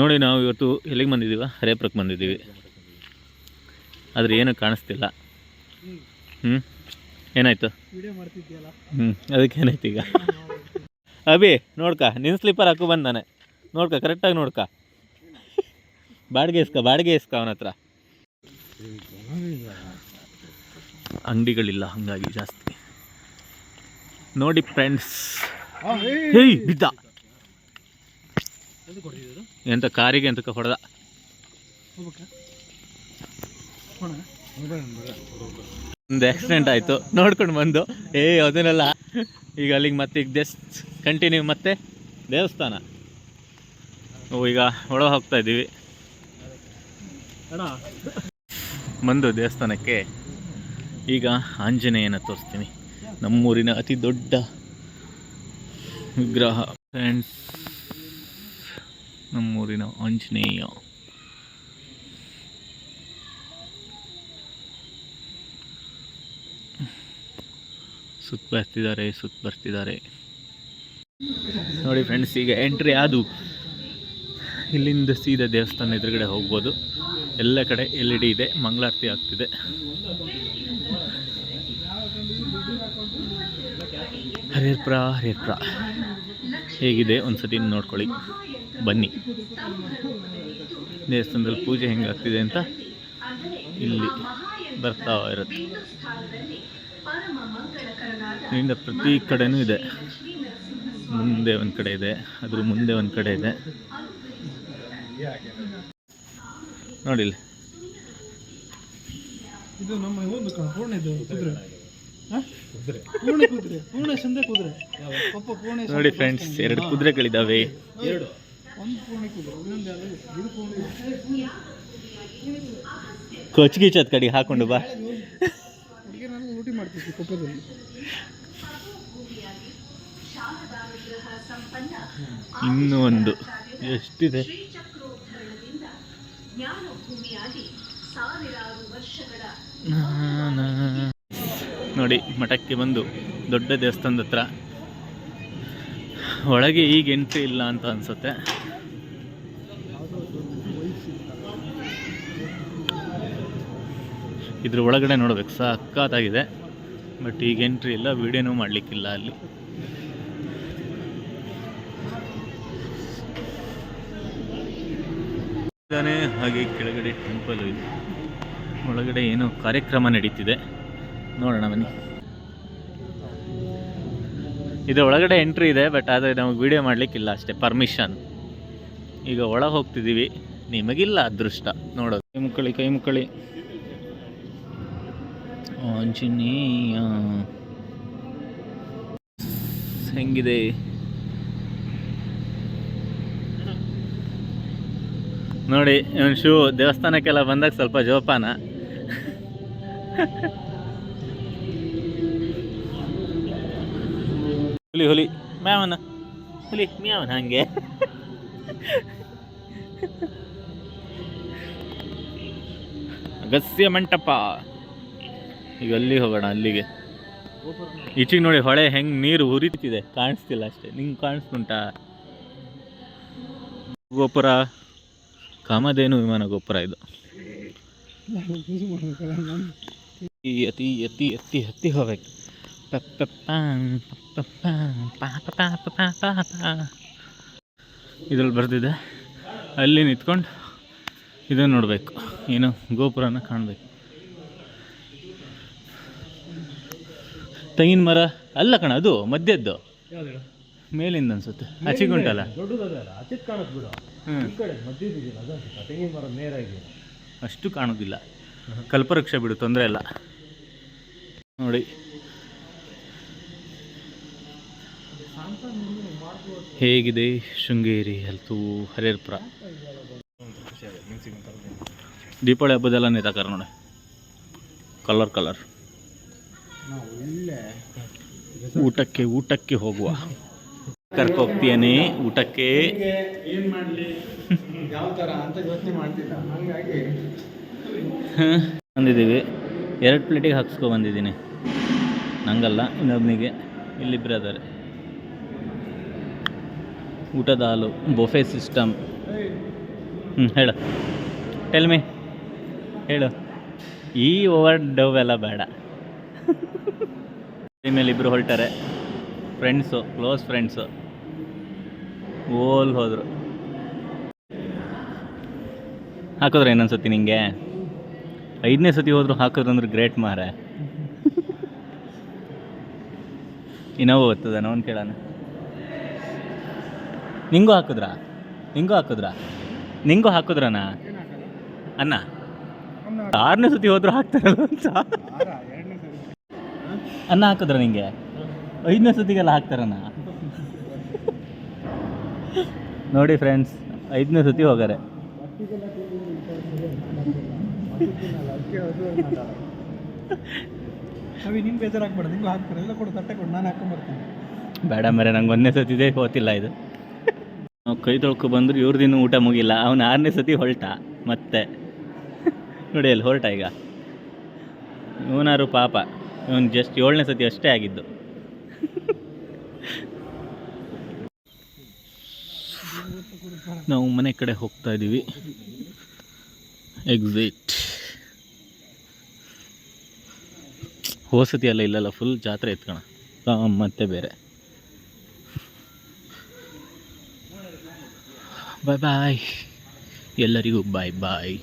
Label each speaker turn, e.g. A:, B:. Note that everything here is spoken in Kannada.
A: ನೋಡಿ ನಾವು ಇವತ್ತು ಎಲ್ಲಿಗೆ ಬಂದಿದ್ದೀವ? ರೇಪ್ರಕ್ಕೆ ಬಂದಿದ್ದೀವಿ. ಆದರೆ ಏನೂ ಕಾಣಿಸ್ತಿಲ್ಲ. ಹ್ಞೂ ಏನಾಯ್ತು? ಹ್ಞೂ ಅದಕ್ಕೆ ಏನಾಯ್ತು ಈಗ? ಅಭಿ ನೋಡ್ಕ ನಿನ್ನ ಸ್ಲೀಪರ್ ಹಾಕು ಬಂದಾನೆ ನೋಡ್ಕ ಕರೆಕ್ಟಾಗಿ ನೋಡ್ಕ. ಬಾಡಿಗೆ ಇಸ್ಕ ಬಾಡಿಗೆ ಇಸ್ಕ ಅವನ ಹತ್ರ. ಅಂಗಡಿಗಳಿಲ್ಲ ಹಾಗಾಗಿ ಜಾಸ್ತಿ. ನೋಡಿ ಫ್ರೆಂಡ್ಸ್ ಹೇಯ್ ಬಿದ್ದ. ಎಂತ ಕಾರಿಗೆ ಎಂತಕ್ಕೆ ಹೊಡೆದ. ಒಂದು ಆಕ್ಸಿಡೆಂಟ್ ಆಯ್ತು. ನೋಡ್ಕೊಂಡು ಬಂದು. ಏ ಅದನ್ನೆಲ್ಲ. ಈಗ ಅಲ್ಲಿಗೆ ಮತ್ತೆ ಈಗ ಜಸ್ಟ್ ಕಂಟಿನ್ಯೂ ಮತ್ತೆ ದೇವಸ್ಥಾನ. ಓ ಈಗ ಒಳ ಹೋಗ್ತಾ ಇದ್ದೀವಿ. ಬಂದು ದೇವಸ್ಥಾನಕ್ಕೆ ಈಗ ಆಂಜನೇಯನ ತೋರಿಸ್ತೀನಿ. ನಮ್ಮೂರಿನ ಅತಿ ದೊಡ್ಡ ವಿಗ್ರಹ. ಫ್ರೆಂಡ್ಸ್ ನಮ್ಮೂರಿನ ಆಂಜನೇಯ. ಸುತ್ತ ಬರ್ತಿದ್ದಾರೆ ಸುತ್ತ ಬರ್ತಿದ್ದಾರೆ ನೋಡಿ ಫ್ರೆಂಡ್ಸ್ ಈಗ ಎಂಟ್ರಿ ಅದು. ಇಲ್ಲಿಂದ ಸೀದಾ ದೇವಸ್ಥಾನ ಎದುರುಗಡೆ ಹೋಗ್ಬೋದು. ಎಲ್ಲ ಕಡೆ ಎಲ್ ಇ ಡಿ ಇದೆ, ಮಂಗಳಾರತಿ ಆಗ್ತಿದೆ. ಹರಿಹರ್ಪುರ ಹರಿಹರ್ಪುರ. ಹೇಗಿದೆ? ಒಂದ್ಸತಿ ನೋಡ್ಕೊಳ್ಳಿ. ಬನ್ನಿ. ದೇವಸ್ಥಾನದಲ್ಲಿ ಪೂಜೆ ಹೆಂಗೆ ಆಗ್ತಿದೆ ಅಂತ ಇಲ್ಲಿ ಬರ್ತಾ ಇರುತ್ತೆ. ಇಲ್ಲಿಂದ ಪ್ರತಿ ಕಡೆಯೂ ಇದೆ. ಮುಂದೆ ಒಂದು ಕಡೆ ಇದೆ ಅದ್ರ ಮುಂದೆ ಒಂದು ಕಡೆ ಇದೆ. ನೋಡಿ
B: ಇದು ನಮ್ಮ ಒಂದು ಪೂರ್ಣ ಇದು ಕುದುರೆ? ಪೂರ್ಣ ಕುದುರೆ ಪೂರ್ಣ ಸಂದೆ ಕುದುರೆ. ಪಪ್ಪ ಪೂರ್ಣ
A: ನೋಡಿ ಫ್ರೆಂಡ್ಸ್ ಎರಡು ಕುದುರೆಗಳಿದ್ದಾವೆ
B: ಎರಡು.
A: ಕೊಚ್ಗಿಚ್ಚದ ಕಡೆಗೆ ಹಾಕೊಂಡು ಬಾ.
B: ಊಟಿ ಕೊಪ್ಪದಲ್ಲಿ
A: ಇನ್ನೂ ಒಂದು. ಎಷ್ಟಿದೆ? ನೋಡಿ ಮಠಕ್ಕೆ ಬಂದು ದೊಡ್ಡ ದೇವಸ್ಥಾನದ ಹತ್ರ ಒಳಗೆ ಈಗ ಎಂಟ್ರಿ ಇಲ್ಲ ಅಂತ ಅನ್ಸುತ್ತೆ. ಇದ್ರ ಒಳಗಡೆ ನೋಡ್ಬೇಕು. ಸಕ್ಕತ್ತಾಗಿದೆ ಬಟ್ ಈಗ ಎಂಟ್ರಿ ಇಲ್ಲ, ವಿಡಿಯೋನು ಮಾಡಲಿಕ್ಕಿಲ್ಲ ಅಲ್ಲಿ. ಹಾಗೆ ಕೆಳಗಡೆ ಟೆಂಪಲ್ ಇದೆ. ಒಳಗಡೆ ಏನೋ ಕಾರ್ಯಕ್ರಮ ನಡೀತಿದೆ. ನೋಡೋಣ ಬನ್ನಿ. ಇದು ಒಳಗಡೆ ಎಂಟ್ರಿ ಇದೆ ಬಟ್ ಆದರೆ ನಮಗೆ ವಿಡಿಯೋ ಮಾಡಲಿಕ್ಕಿಲ್ಲ ಅಷ್ಟೇ ಪರ್ಮಿಷನ್ ಈಗ ಒಳಗೆ ಹೋಗ್ತಿದ್ದೀವಿ ನಿಮಗಿಲ್ಲ ಅದೃಷ್ಟ ನೋಡೋದು. ಕೈ ಮುಕ್ಕಳಿ ಕೈ ಮುಕ್ಕಳಿ. ಆಂಜನೇಯ. ಹೆಂಗಿದೆ? ನೋಡಿ ಇವನ್ ಶೂ ದೇವಸ್ಥಾನಕ್ಕೆಲ್ಲ ಬಂದಾಗ ಸ್ವಲ್ಪ ಜೋಪಾನ. ಹುಲಿ ಹುಲಿ. ಮ್ಯಾವನ. ಹುಲಿ, ಮ್ಯಾವನ ಹಂಗೆ. ಅಗಸ್ಯ ಮಂಟಪ. ಈಗ ಅಲ್ಲಿ ಹೋಗೋಣ, ಅಲ್ಲಿಗೆ. ಈಚಿಗೆ ನೋಡಿ ಹೊಳೆ ಹೆಂಗ್ ನೀರು ಉರಿತಿದೆ. ಕಾಣಿಸ್ತಿಲ್ಲ ಅಷ್ಟೇ. ನಿಂಗೆ ಕಾಣಿಸ್ತುಂಟಾ? ಗೋಪುರ. ಕಾಮಧೇನು ವಿಮಾನ ಗೋಪುರ ಇದು. ಈ ಅತಿ ಅತಿ ಅತಿ ಹತ್ತಿ ಹೋಗ್ಬೇಕು. ಇದ್ರಲ್ಲಿ ಬರ್ತಿದೆ ಅಲ್ಲಿ ನಿಂತ್ಕೊಂಡು ಇದನ್ನು ನೋಡಬೇಕು. ಏನು ಗೋಪುರನ ಕಾಣಬೇಕು. ತೆಂಗಿನ ಮರ ಅಲ್ಲ ಕಣ, ಅದು ಮಧ್ಯದ್ದು. ಮೇಲಿಂದ ಅನ್ಸುತ್ತೆ.
B: ನೇರಾಗಿ
A: ಅಷ್ಟು ಕಾಣೋದಿಲ್ಲ. ಕಲ್ಪವೃಕ್ಷ ಬಿಡು, ತೊಂದರೆ ಇಲ್ಲ. ನೋಡಿ. ಹೇಗಿದೆ ಶೃಂಗೇರಿ ಅಲ್ತು ಹರಿಹರಪುರ ದೀಪಾವಳಿ ಹಬ್ಬದೆಲ್ಲ ನೇತಾಕಾರ ನೋಡಿ. ಕಲರ್ ಕಲರ್ ಊಟಕ್ಕೆ ಊಟಕ್ಕೆ ಹೋಗುವ. ಕರ್ಕೋಗ್ತೀಯನೇ, ಊಟಕ್ಕೆ.
B: ಏನು ಯಾವ
A: ಬಂದಿದ್ದೀವಿ. ಎರಡು ಪ್ಲೇಟಿಗೆ ಹಾಕ್ಸ್ಕೊ ಬಂದಿದ್ದೀನಿ. ನಂಗಲ್ಲ ಇನ್ನೊಬ್ಬನಿಗೆ ಇಲ್ಲಿಬ್ಬರೇ ಅದಾರೆ. ಊಟದ ಹಾಲು ಬೊಫೆ ಸಿಸ್ಟಮ್ ಹ್ಞೂ ಹೇಳು. ಟೆಲ್ ಮಿ ಹೇಳು. ಈ ಓವರ್ ಡವ್ ಎಲ್ಲ ಬೇಡ. ಮೇಲೆ ಇಬ್ಬರು ಹೊರಟಾರೆ. ಫ್ರೆಂಡ್ಸು ಕ್ಲೋಸ್ ಫ್ರೆಂಡ್ಸು ಓಲ್ ಹೋದರು. ಹಾಕಿದ್ರೆ ಇನ್ನೊಂದು ನಿಂಗೆ? ಐದನೇ ಸತಿ ಹೋದ್ರು ಹಾಕೋದಂದ್ರೆ ಗ್ರೇಟ್ ಮಾರೆ ಇನ್ನೋವು ಓದ್ತದೆ? ನೋನ್ ಕೇಳೋಣ. ನಿಂಗೂ ಹಾಕಿದ್ರಾ? ನಿಂಗೂ ಹಾಕಿದ್ರಾ? ನಿಂಗೂ ಹಾಕಿದ್ರಣ್ಣ ಅನ್ನ ಆರನೇ ಸತಿ ಹೋದ್ರು ಹಾಕ್ತಾರಲ್ಲ ಅಂತ. ಅನ್ನ ಹಾಕಿದ್ರ ನಿಂಗೆ? ಐದನೇ ಸತಿಗೆಲ್ಲ ಹಾಕ್ತಾರಣ್ಣ. ನೋಡಿ ಫ್ರೆಂಡ್ಸ್ ಐದನೇ ಸತಿ ಹೋಗಾರೆ.
B: ನಿಂಗೂ ಹಾಕ್ತಾರೆ. ಎಲ್ಲ ಕೊಡು ತಟ್ಟೆ ಕೊಡು. ನಾನು ಹಾಕೊಂಬರ್ತೀನಿ.
A: ಬೇಡ ಮರೆ ನಂಗೆ ಒಂದನೇ ಸತಿದೆ ಗೊತ್ತಿಲ್ಲ ಇದು. ನಾವು ಕೈ ತೊಳ್ಕೊ ಬಂದ್ರು ಇವ್ರದಿನ್ನೂ ಊಟ ಮುಗಿಲ್ಲ. ಅವನು ಆರನೇ ಸತಿ ಹೊರಟ, ಮತ್ತೆ. ನೋಡಿ ಅಲ್ಲಿ ಹೊರಟ ಈಗ. ಇವನಾರು ಪಾಪ. ಇವನು ಜಸ್ಟ್ ಏಳನೇ ಸತಿ ಅಷ್ಟೇ ಆಗಿದ್ದು. ನಾವು ಮನೆ ಕಡೆ ಹೋಗ್ತಾ ಇದ್ದೀವಿ ಎಕ್ಸಿಟ್ ಹೋಸತಿ ಎಲ್ಲ ಇಲ್ಲಲ್ಲ ಫುಲ್ ಜಾತ್ರೆ ಎತ್ಕೋಣ. ಮತ್ತೆ ಬೇರೆ. ಬಾಯ್ ಬಾಯ್ ಎಲ್ಲರಿಗೂ ಬಾಯ್ ಬಾಯ್